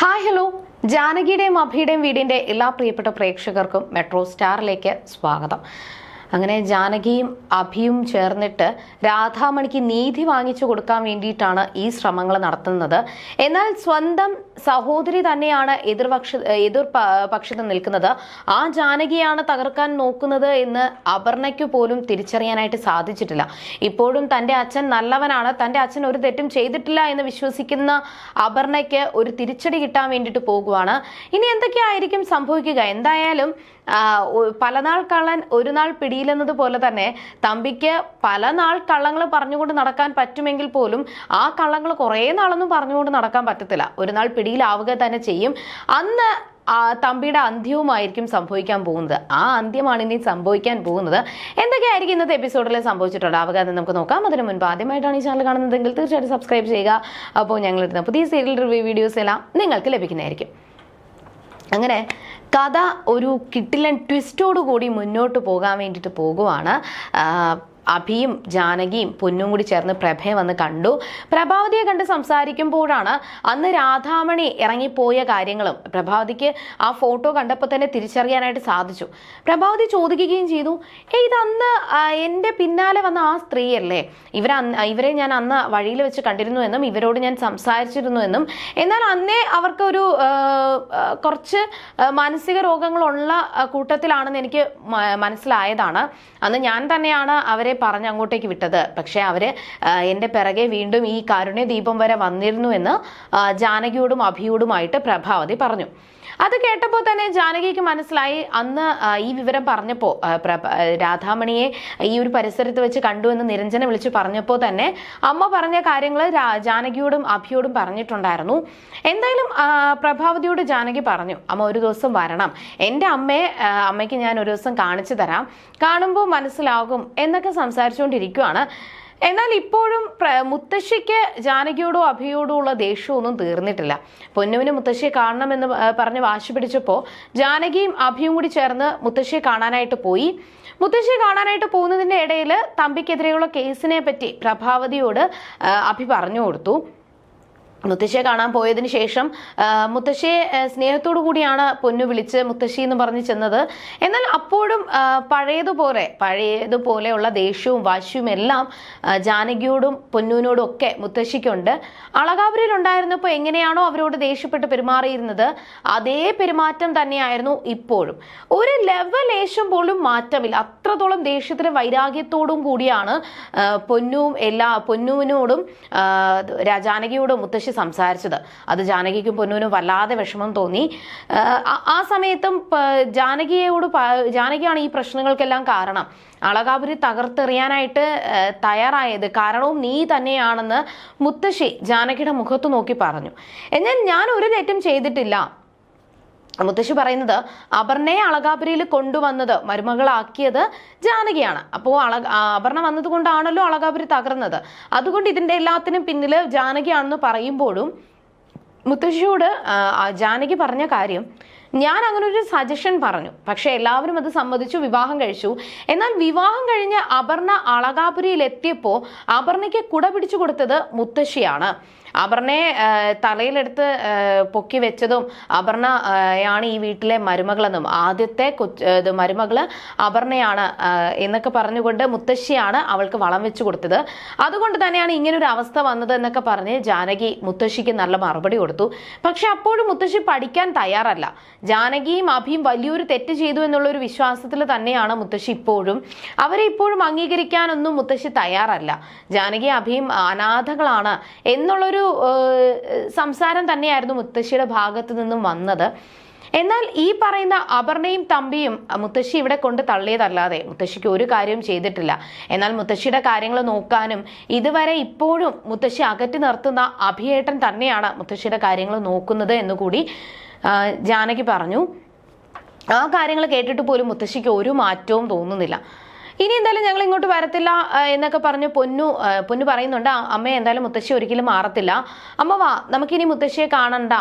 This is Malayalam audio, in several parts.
ഹായ് ഹലോ ജാനകിയുടെയും അഭിയുടെയും വീടിന്റെ എല്ലാ പ്രിയപ്പെട്ട പ്രേക്ഷകർക്കും മെട്രോ സ്റ്റാറിലേക്ക് സ്വാഗതം. അങ്ങനെ ജാനകിയും അഭിയും ചേർന്നിട്ട് രാധാമണിക്ക് നീതി വാങ്ങിച്ചു കൊടുക്കാൻ വേണ്ടിയിട്ടാണ് ഈ ശ്രമങ്ങൾ നടത്തുന്നത്. എന്നാൽ സ്വന്തം സഹോദരി തന്നെയാണ് എതിർപക്ഷ എതിർ പക്ഷത്ത് നിൽക്കുന്നത്. ആ ജാനകിയാണ് തകർക്കാൻ നോക്കുന്നത് എന്ന് അപർണയ്ക്ക് പോലും തിരിച്ചറിയാനായിട്ട് സാധിച്ചിട്ടില്ല. ഇപ്പോഴും തന്റെ അച്ഛൻ നല്ലവനാണ്. തന്റെ അച്ഛൻ ഒരു തെറ്റും ചെയ്തിട്ടില്ല എന്ന് വിശ്വസിക്കുന്ന അപർണയ്ക്ക് ഒരു തിരിച്ചടി കിട്ടാൻ വേണ്ടിയിട്ട് പോകുവാണ്. ഇനി എന്തൊക്കെയായിരിക്കും സംഭവിക്കുക? എന്തായാലും പല നാൾ കള്ളൻ ഒരു നാൾ പിടിയിലെന്നത് പോലെ തന്നെ തമ്പിക്ക് പല നാൾ കള്ളങ്ങൾ പറഞ്ഞുകൊണ്ട് നടക്കാൻ പറ്റുമെങ്കിൽ പോലും ആ കള്ളങ്ങൾ കുറേ നാളൊന്നും പറഞ്ഞുകൊണ്ട് നടക്കാൻ പറ്റത്തില്ല. ഒരു നാൾ പിടിയിലാവുക തന്നെ ചെയ്യും. അന്ന് ആ തമ്പിയുടെ അന്ത്യവുമായിരിക്കും സംഭവിക്കാൻ പോകുന്നത്. ആ അന്ത്യമാണ് ഇനി സംഭവിക്കാൻ പോകുന്നത്. എന്തൊക്കെയായിരിക്കും ഇന്നത്തെ എപ്പിസോഡിൽ സംഭവിച്ചിട്ടുണ്ടാവുക എന്ന് നമുക്ക് നോക്കാം. അതിന് മുൻപ് ആദ്യമായിട്ടാണ് ഈ ചാനൽ കാണുന്നതെങ്കിൽ തീർച്ചയായിട്ടും സബ്സ്ക്രൈബ് ചെയ്യുക. അപ്പോൾ ഞങ്ങൾ ഞങ്ങളിടുന്ന പുതിയ സീരിയൽ റിവ്യൂ വീഡിയോസ് എല്ലാം നിങ്ങൾക്ക് ലഭിക്കുന്നതായിരിക്കും. അങ്ങനെ കഥ ഒരു കിട്ടിലൻ ട്വിസ്റ്റോടു കൂടി മുന്നോട്ട് പോകാൻ വേണ്ടിയിട്ട് പോകുവാണ്. അഭിയും ജാനകിയും പൊന്നും കൂടി ചേർന്ന് പ്രഭയെ വന്ന് കണ്ടു. പ്രഭാവതിയെ കണ്ട് സംസാരിക്കുമ്പോഴാണ് അന്ന് രാധാമണി ഇറങ്ങിപ്പോയ കാര്യങ്ങളും പ്രഭാവതിക്ക് ആ ഫോട്ടോ കണ്ടപ്പോൾ തന്നെ തിരിച്ചറിയാനായിട്ട് സാധിച്ചു. പ്രഭാവതി ചോദിക്കുകയും ചെയ്തു "ഏയ്, ഇത് അന്ന് എന്റെ പിന്നാലെ വന്ന ആ സ്ത്രീയല്ലേ? ഇവർ ഇവരെ ഞാൻ അന്ന് വഴിയിൽ വെച്ച് കണ്ടിരുന്നു എന്നും ഇവരോട് ഞാൻ സംസാരിച്ചിരുന്നു എന്നും. എന്നാൽ അന്നേ അവർക്കൊരു കുറച്ച് മാനസിക രോഗങ്ങളുള്ള കൂട്ടത്തിലാണെന്ന് എനിക്ക് മനസ്സിലായതാണ്. അന്ന് ഞാൻ തന്നെയാണ് അവരെ പറഞ്ഞ് അങ്ങോട്ടേക്ക് വിട്ടത്. പക്ഷേ അവർ ആ, എന്റെ പിറകെ വീണ്ടും ഈ കാരുണ്യ ദീപം വരെ വന്നിരുന്നു എന്ന് ജാനകിയോടും അഭിയോടുമായിട്ട് പ്രഭാവതി പറഞ്ഞു. അത് കേട്ടപ്പോൾ തന്നെ ജാനകിക്ക് മനസ്സിലായി. അന്ന് ഈ വിവരം പറഞ്ഞപ്പോൾ രാധാമണിയെ ഈ ഒരു പരിസരത്ത് വെച്ച് കണ്ടു എന്ന് നിരഞ്ജന വിളിച്ച് പറഞ്ഞപ്പോൾ തന്നെ അമ്മ പറഞ്ഞ കാര്യങ്ങൾ ജാനകിയോടും അഭിയോടും പറഞ്ഞിട്ടുണ്ടായിരുന്നു. എന്തായാലും പ്രഭാവതിയോട് ജാനകി പറഞ്ഞു അമ്മ ഒരു ദിവസം വരണം. എന്റെ അമ്മയെ അമ്മയ്ക്ക് ഞാൻ ഒരു ദിവസം കാണിച്ചു തരാം. കാണുമ്പോൾ മനസ്സിലാകും എന്നൊക്കെ സംസാരിച്ചുകൊണ്ടിരിക്കുവാണ്. എന്നാൽ ഇപ്പോഴും മുത്തശ്ശിക്ക് ജാനകിയോടോ അഭിയോടോ ഉള്ള ദേഷ്യമൊന്നും തീർന്നിട്ടില്ല. പൊന്നുവിന് മുത്തശ്ശിയെ കാണണമെന്ന് പറഞ്ഞ് വാശി പിടിച്ചപ്പോൾ ജാനകിയും അഭിയും കൂടി ചേർന്ന് മുത്തശ്ശിയെ കാണാനായിട്ട് പോയി. മുത്തശ്ശിയെ കാണാനായിട്ട് പോകുന്നതിന്റെ ഇടയിൽ തമ്പിക്കെതിരെയുള്ള കേസിനെ പറ്റി പ്രഭാവതിയോട് അഭി പറഞ്ഞു കൊടുത്തു. മുത്തശ്ശിയെ കാണാൻ പോയതിന് ശേഷം മുത്തശ്ശിയെ സ്നേഹത്തോടു കൂടിയാണ് പൊന്നു വിളിച്ച് മുത്തശ്ശി എന്ന് പറഞ്ഞ് ചെന്നത്. എന്നാൽ അപ്പോഴും പഴയതുപോലെ പഴയതുപോലെയുള്ള ദേഷ്യവും വാശിയും എല്ലാം ജാനകിയോടും പൊന്നുവിനോടും ഒക്കെ മുത്തശ്ശിക്കുണ്ട്. അളകാപുരയിൽ ഉണ്ടായിരുന്നപ്പോൾ എങ്ങനെയാണോ അവരോട് ദേഷ്യപ്പെട്ട് പെരുമാറിയിരുന്നത് അതേ പെരുമാറ്റം തന്നെയായിരുന്നു ഇപ്പോഴും. ഒരു ലെവൽ ലേശം പോലും മാറ്റമില്ല. അത്രത്തോളം ദേഷ്യത്തിലും വൈരാഗ്യത്തോടും കൂടിയാണ് പൊന്നുവും എല്ലാ പൊന്നുവിനോടും ജാനകിയോടും മുത്തശ്ശി സംസാരിച്ചത്. അത് ജാനകിക്കും പൊന്നുവിനും വല്ലാതെ വിഷമം തോന്നി. ആ, സമയത്തും ജാനകിയോട് ജാനകിയാണ് ഈ പ്രശ്നങ്ങൾക്കെല്ലാം കാരണം. അളകാപുരി തകർത്തെറിയാനായിട്ട് തയ്യാറായത് കാരണവും നീ തന്നെയാണെന്ന് മുത്തശ്ശി ജാനകിയുടെ മുഖത്ത് നോക്കി പറഞ്ഞു. എന്നാൽ ഞാൻ ഒരു തെറ്റും ചെയ്തിട്ടില്ല. മുത്തശ്ശി പറയുന്നത് അപർണയെ അളകാപുരിയിൽ കൊണ്ടുവന്നത് മരുമകളാക്കിയത് ജാനകിയാണ്. അപ്പോൾ അള അപർണ വന്നത് കൊണ്ടാണല്ലോ അളകാപുരി തകർന്നത്. അതുകൊണ്ട് ഇതിന്റെ എല്ലാത്തിനും പിന്നിൽ ജാനകിയാണെന്ന് പറയുമ്പോഴും മുത്തശ്ശിയോട് ജാനകി പറഞ്ഞ കാര്യം ഞാൻ അങ്ങനെ ഒരു സജഷൻ പറഞ്ഞു. പക്ഷെ എല്ലാവരും അത് സമ്മതിച്ചു വിവാഹം കഴിച്ചു. എന്നാൽ വിവാഹം കഴിഞ്ഞ് അപർണ അളകാപുരിയിൽ എത്തിയപ്പോൾ അപർണയ്ക്ക് കുട പിടിച്ചു കൊടുത്തത് മുത്തശ്ശിയാണ്. അപർണയെ തലയിലെടുത്ത് പൊക്കി വെച്ചതും അപർണ ആണ് ഈ വീട്ടിലെ മരുമകളെന്നും ആദ്യത്തെ കൊച്ചു മരുമകൾ അപർണയാണ് എന്നൊക്കെ പറഞ്ഞുകൊണ്ട് മുത്തശ്ശിയാണ് അവൾക്ക് വളം വെച്ചു കൊടുത്തത്. അതുകൊണ്ട് തന്നെയാണ് ഇങ്ങനെ ഒരു അവസ്ഥ വന്നത് എന്നൊക്കെ പറഞ്ഞ് ജാനകി മുത്തശ്ശിക്ക് നല്ല മറുപടി കൊടുത്തു. പക്ഷെ അപ്പോഴും മുത്തശ്ശി പഠിക്കാൻ തയ്യാറല്ല. ജാനകിയും അഭിയും വലിയൊരു തെറ്റ് ചെയ്തു എന്നുള്ള ഒരു വിശ്വാസത്തിൽ തന്നെയാണ് മുത്തശ്ശി ഇപ്പോഴും. അവരെ ഇപ്പോഴും അംഗീകരിക്കാനൊന്നും മുത്തശ്ശി തയ്യാറല്ല. ജാനകി അഭിയും അനാഥകളാണ്. എന്നുള്ളൊരു സംസാരം തന്നെയായിരുന്നു മുത്തശ്ശിയുടെ ഭാഗത്ത് നിന്നും വന്നത്. എന്നാൽ ഈ പറയുന്ന അപർണയും തമ്പിയും മുത്തശ്ശി ഇവിടെ കൊണ്ട് തള്ളിയതല്ലാതെ മുത്തശ്ശിക്ക് ഒരു കാര്യവും ചെയ്തിട്ടില്ല. എന്നാൽ മുത്തശ്ശിയുടെ കാര്യങ്ങൾ നോക്കാനും ഇതുവരെ ഇപ്പോഴും മുത്തശ്ശി അകറ്റി നിർത്തുന്ന അഭിയേട്ടൻ തന്നെയാണ് മുത്തശ്ശിയുടെ കാര്യങ്ങൾ നോക്കുന്നത് എന്നുകൂടി ജാനകി പറഞ്ഞു. ആ കാര്യങ്ങൾ കേട്ടിട്ട് പോലും മുത്തശ്ശിക്ക് ഒരു മാറ്റവും തോന്നുന്നില്ല. ഇനി എന്തായാലും ഞങ്ങൾ ഇങ്ങോട്ട് വരത്തില്ല എന്നൊക്കെ പറഞ്ഞ് പൊന്നു പൊന്നു പറയുന്നുണ്ട്. "ആ, അമ്മ എന്തായാലും മുത്തശ്ശി ഒരിക്കലും മാറത്തില്ല. അമ്മ വാ നമുക്കിനി മുത്തശ്ശിയെ കാണണ്ട.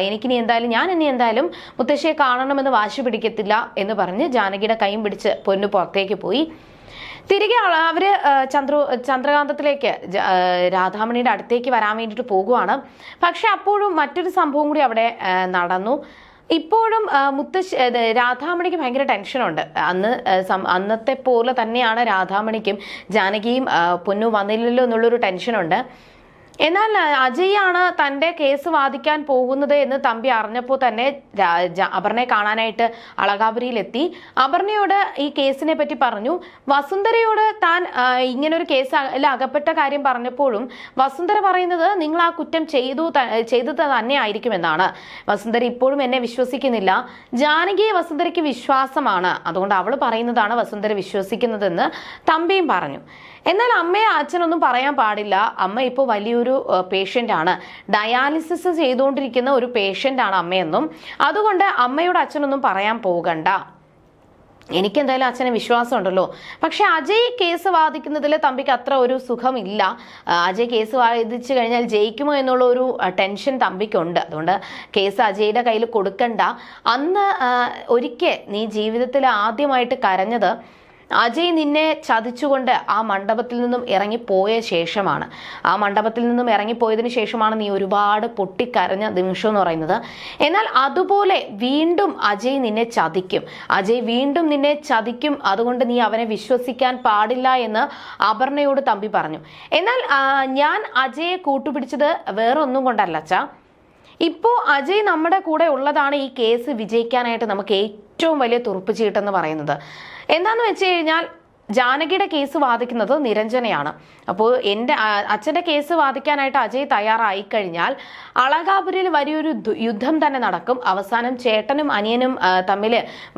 എനിക്കിനി എന്തായാലും ഞാൻ ഇനി എന്തായാലും മുത്തശ്ശിയെ കാണണമെന്ന് വാശി പിടിക്കത്തില്ല എന്ന് പറഞ്ഞ് ജാനകിയുടെ കൈയും പിടിച്ച് പൊന്നു പുറത്തേക്ക് പോയി. തിരികെ അവ- അവർ ചന്ദ്രു ചന്ദ്രകാന്തത്തിലേക്ക് രാധാമണിയുടെ അടുത്തേക്ക് വരാൻ വേണ്ടിയിട്ട് പോകുവാണ്. പക്ഷെ അപ്പോഴും മറ്റൊരു സംഭവം കൂടി അവിടെ നടന്നു. ഇപ്പോഴും മുത്തശ്ശി രാധാമണിക്ക് ഭയങ്കര ടെൻഷനുണ്ട്. അന്ന് അന്നത്തെ പോലെ തന്നെയാണ് രാധാമണിക്കും ജാനകിയും പൊന്നു വന്നില്ലല്ലോ എന്നുള്ളൊരു ടെൻഷനുണ്ട്. എന്നാൽ അജയ്യാണ് തന്റെ കേസ് വാദിക്കാൻ പോകുന്നത് എന്ന് തമ്പി അറിഞ്ഞപ്പോൾ തന്നെ അപർണയെ കാണാനായിട്ട് അളകാപുരിയിലെത്തി. അപർണയോട് ഈ കേസിനെ പറ്റി പറഞ്ഞു. വസുന്ധരയോട് താൻ ഇങ്ങനെ ഇങ്ങനൊരു കേസ് അകപ്പെട്ട കാര്യം പറഞ്ഞപ്പോഴും വസുന്ധര പറയുന്നത് നിങ്ങൾ ആ കുറ്റം ചെയ്തു ചെയ്തത് തന്നെ ആയിരിക്കുമെന്നാണ് വസുന്ധര ഇപ്പോഴും എന്നെ വിശ്വസിക്കുന്നില്ല. ജാനകിയെ വസുന്ധരയ്ക്ക് വിശ്വാസമാണ്. അതുകൊണ്ട് അവൾ പറയുന്നതാണ് വസുന്ധര വിശ്വസിക്കുന്നതെന്ന് തമ്പിയും പറഞ്ഞു. എന്നാൽ അമ്മയെ അച്ഛനൊന്നും പറയാൻ പാടില്ല. അമ്മ ഇപ്പോൾ വലിയൊരു പേഷ്യന്റ് ആണ് ഡയാലിസിസ് ചെയ്തുകൊണ്ടിരിക്കുന്ന ഒരു പേഷ്യന്റ് ആണ് അമ്മയെന്നും അതുകൊണ്ട് അമ്മയോട് അച്ഛനൊന്നും പറയാൻ പോകണ്ട. എനിക്കെന്തായാലും അച്ഛനെ വിശ്വാസമുണ്ടല്ലോ. പക്ഷേ അജയ് കേസ് വാദിക്കുന്നതിൽ തമ്പിക്ക് അത്ര ഒരു സുഖമില്ല. അജയ് കേസ് വാദിച്ചു കഴിഞ്ഞാൽ ജയിക്കുമോ എന്നുള്ള ഒരു ടെൻഷൻ തമ്പിക്കുണ്ട്. അതുകൊണ്ട് കേസ് അജയുടെ കയ്യിൽ കൊടുക്കണ്ട. അന്ന് ഒരിക്കൽ നീ ജീവിതത്തിൽ ആദ്യമായിട്ട് കരഞ്ഞത് അജയ് നിന്നെ ചതിച്ചുകൊണ്ട് ആ മണ്ഡപത്തിൽ നിന്നും ഇറങ്ങിപ്പോയ ശേഷമാണ്. ആ മണ്ഡപത്തിൽ നിന്നും ഇറങ്ങിപ്പോയതിനു ശേഷമാണ് നീ ഒരുപാട് പൊട്ടിക്കരഞ്ഞ നിമിഷം എന്ന് പറയുന്നത്. എന്നാൽ അതുപോലെ വീണ്ടും അജയ് നിന്നെ ചതിക്കും. അജയ് വീണ്ടും നിന്നെ ചതിക്കും. അതുകൊണ്ട് നീ അവനെ വിശ്വസിക്കാൻ പാടില്ല എന്ന് അപർണയോട് തമ്പി പറഞ്ഞു. എന്നാൽ ഞാൻ അജയെ കൂട്ടുപിടിച്ചത് വേറൊന്നും കൊണ്ടല്ല അച്ഛാ. ഇപ്പോൾ അജയ് നമ്മുടെ കൂടെ ഉള്ളതാണ് ഈ കേസ് വിജയിക്കാനായിട്ട് നമുക്ക് ഏറ്റവും വലിയ തുറുപ്പ് ചീട്ടെന്ന് പറയുന്നത്. എന്താന്ന് വെച്ച് കഴിഞ്ഞാൽ ജാനകിയുടെ കേസ് വാദിക്കുന്നത് നിരഞ്ജനയാണ്. അപ്പോൾ എന്റെ അച്ഛന്റെ കേസ് വാദിക്കാനായിട്ട് അജയ് തയ്യാറായി കഴിഞ്ഞാൽ അളകാപുരിൽ വലിയൊരു യുദ്ധം തന്നെ നടക്കും. അവസാനം ചേട്ടനും അനിയനും തമ്മിൽ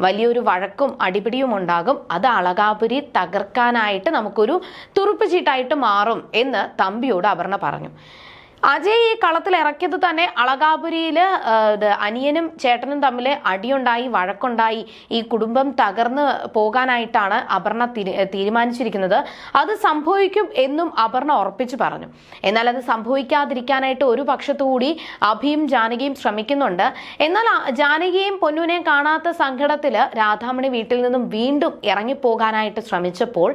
വലിയൊരു വഴക്കും അടിപിടിയും ഉണ്ടാകും. അത് അളകാപുരി തകർക്കാനായിട്ട് നമുക്കൊരു തുറുപ്പ് ചീട്ടായിട്ട് മാറും എന്ന് തമ്പിയോട് അപർണ പറഞ്ഞു. അജയ് ഈ കളത്തിൽ ഇറക്കിയത് തന്നെ അളകാപുരിയിൽ അനിയനും ചേട്ടനും തമ്മിൽ അടിയുണ്ടായി വഴക്കുണ്ടായി. ഈ കുടുംബം തകർന്ന് പോകാനായിട്ടാണ് അപർണ തീരുമാനിച്ചിരിക്കുന്നത്. അത് സംഭവിക്കും എന്നും അപർണ ഉറപ്പിച്ചു പറഞ്ഞു. എന്നാൽ അത് സംഭവിക്കാതിരിക്കാനായിട്ട് ഒരു പക്ഷത്തുകൂടി അഭിയും ജാനകിയും ശ്രമിക്കുന്നുണ്ട്. എന്നാൽ ജാനകിയും പൊന്നുവിനെയും കാണാത്ത സങ്കടത്തിൽ രാധാമണി വീട്ടിൽ നിന്നും വീണ്ടും ഇറങ്ങിപ്പോകാനായിട്ട് ശ്രമിച്ചപ്പോൾ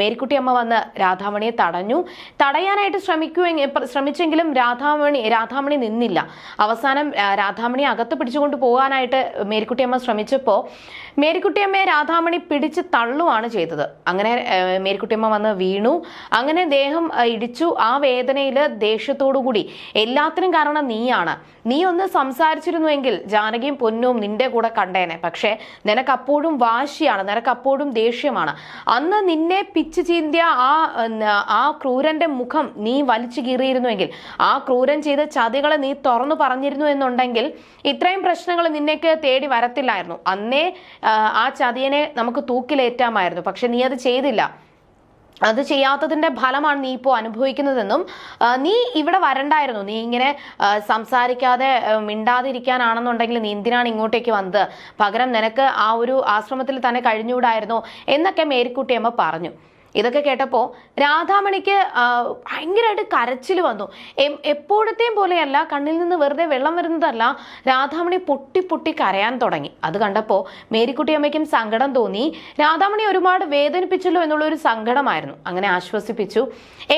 മേരിക്കുട്ടിയമ്മ വന്ന് രാധാമണിയെ തടഞ്ഞു. തടയാനായിട്ട് ശ്രമിക്കുമെങ്കിൽ ശ്രമിച്ചെങ്കിലും രാധാമണി രാധാമണി നിന്നില്ല. അവസാനം രാധാമണി അകത്ത് പിടിച്ചുകൊണ്ട് പോകാനായിട്ട് മേരിക്കുട്ടിയമ്മ ശ്രമിച്ചപ്പോൾ മേരിക്കുട്ടിയമ്മയെ രാധാമണി പിടിച്ച് തള്ളുവാണ് ചെയ്തത്. അങ്ങനെ മേരിക്കുട്ടി മേരിക്കുട്ടിയമ്മ വന്ന് വീണു. അങ്ങനെ ദേഹം ഇടിച്ചു. ആ വേദനയിൽ ദേഷ്യത്തോടു കൂടി എല്ലാത്തിനും കാരണം നീയാണ്. നീ ഒന്ന് സംസാരിച്ചിരുന്നുവെങ്കിൽ ജാനകിയും പൊന്നും നിന്റെ കൂടെ കണ്ടേനെ. പക്ഷേ നിനക്കപ്പോഴും വാശിയാണ്. നിനക്കപ്പോഴും ദേഷ്യമാണ്. അന്ന് നിന്നെ പിച്ചു ചീന്തിയ ആ ആ ക്രൂരന്റെ മുഖം നീ വലിച്ചു കീറിയിരുന്നുവെങ്കിൽ ആ ക്രൂരൻ ചെയ്ത ചതികളെ നീ തുറന്നു പറഞ്ഞിരുന്നു എന്നുണ്ടെങ്കിൽ ഇത്രയും പ്രശ്നങ്ങൾ നിന്നേക്ക് തേടി വരത്തില്ലായിരുന്നു. അന്നേ ആ, ചതിയനെ നമുക്ക് തൂക്കിലേറ്റാമായിരുന്നു. പക്ഷെ നീ അത് ചെയ്തില്ല. അത് ചെയ്യാത്തതിന്റെ ഫലമാണ് നീ ഇപ്പോൾ അനുഭവിക്കുന്നതെന്നും നീ ഇവിടെ വരണ്ടായിരുന്നു. നീ ഇങ്ങനെ സംസാരിക്കാതെ മിണ്ടാതിരിക്കാനാണെന്നുണ്ടെങ്കിൽ നീ എന്തിനാണ് ഇങ്ങോട്ടേക്ക് വന്നത്? പകരം നിനക്ക് ആ ഒരു ആശ്രമത്തിൽ തന്നെ കഴിഞ്ഞുകൂടായിരുന്നു എന്നൊക്കെ മേരിക്കുട്ടിയമ്മ പറഞ്ഞു. ഇതൊക്കെ കേട്ടപ്പോൾ രാധാമണിക്ക് ഭയങ്കരമായിട്ട് കരച്ചിൽ വന്നു. എപ്പോഴത്തെയും പോലെയല്ല കണ്ണിൽ നിന്ന് വെറുതെ വെള്ളം വരുന്നതല്ല രാധാമണി പൊട്ടി പൊട്ടി കരയാൻ തുടങ്ങി. അത് കണ്ടപ്പോൾ മേരിക്കുട്ടിയമ്മയ്ക്കും സങ്കടം തോന്നി. രാധാമണി ഒരുപാട് വേദനിപ്പിച്ചല്ലോ എന്നുള്ളൊരു സങ്കടമായിരുന്നു. അങ്ങനെ ആശ്വസിപ്പിച്ചു.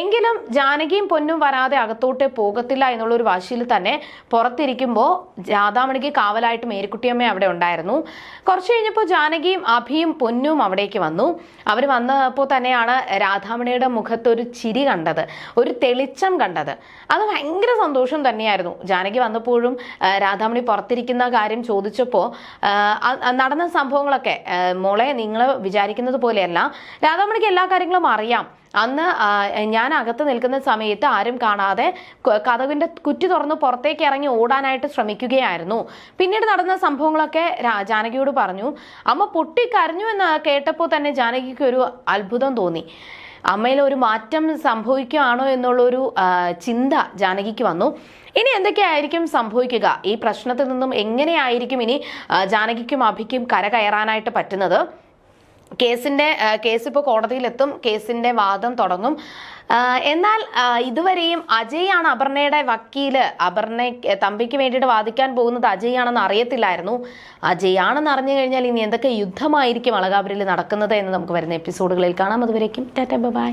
എങ്കിലും ജാനകിയും പൊന്നും വരാതെ അകത്തോട്ട് പോകത്തില്ല എന്നുള്ളൊരു വാശിയിൽ തന്നെ പുറത്തിരിക്കുമ്പോൾ രാധാമണിക്ക് കാവലായിട്ട് മേരിക്കുട്ടിയമ്മ അവിടെ ഉണ്ടായിരുന്നു. കുറച്ച് കഴിഞ്ഞപ്പോൾ ജാനകിയും അഭിയും പൊന്നും അവിടേക്ക് വന്നു. അവർ വന്നപ്പോൾ തന്നെയാണ് രാധാമണിയുടെ മുഖത്ത് ഒരു ചിരി കണ്ടത് ഒരു തെളിച്ചം കണ്ടത്. അത് ഭയങ്കര സന്തോഷം തന്നെയായിരുന്നു. ജാനകി വന്നപ്പോഴും രാധാമണി പുറത്തിരിക്കുന്ന കാര്യം ചോദിച്ചപ്പോൾ നടന്ന സംഭവങ്ങളൊക്കെ മോളെ നിങ്ങൾ വിചാരിക്കുന്നത് പോലെയല്ല രാധാമണിക്ക് എല്ലാ കാര്യങ്ങളും അറിയാം. അന്ന് ഞാൻ അകത്ത് നിൽക്കുന്ന സമയത്ത് ആരും കാണാതെ കഥവിന്റെ കുറ്റി തുറന്ന് പുറത്തേക്ക് ഇറങ്ങി ഓടാനായിട്ട് ശ്രമിക്കുകയായിരുന്നു. പിന്നീട് നടന്ന സംഭവങ്ങളൊക്കെ ജാനകിയോട് പറഞ്ഞു. അമ്മ പൊട്ടിക്കരഞ്ഞു എന്ന് കേട്ടപ്പോൾ തന്നെ ജാനകിക്ക് ഒരു അത്ഭുതം തോന്നി. അമ്മയിൽ ഒരു മാറ്റം സംഭവിക്കുകയാണോ എന്നുള്ളൊരു ചിന്ത ജാനകിക്ക് വന്നു. ഇനി എന്തൊക്കെയായിരിക്കും സംഭവിക്കുക? ഈ പ്രശ്നത്തിൽ നിന്നും എങ്ങനെയായിരിക്കും ഇനി ജാനകിക്കും അഭിക്കും കരകയറാനായിട്ട് പറ്റുന്നത്? കേസിന്റെ കേസ് ഇപ്പോൾ കോടതിയിലെത്തും കേസിന്റെ വാദം തുടങ്ങും. എന്നാൽ ഇതുവരെയും അജയ് അപർണയുടെ വക്കീൽ അപർണ തമ്പിക്ക് വേണ്ടിയിട്ട് വാദിക്കാൻ പോകുന്നത് അജയ് ആണെന്ന് അറിയത്തില്ലായിരുന്നു. അജയ് ആണെന്ന് അറിഞ്ഞു കഴിഞ്ഞാൽ ഇനി എന്തൊക്കെ യുദ്ധമായിരിക്കും അളകാപുരിൽ നടക്കുന്നത് എന്ന് നമുക്ക് വരുന്ന എപ്പിസോഡുകളിൽ കാണാം. അതുവരേക്കും ടാറ്റ ബൈ.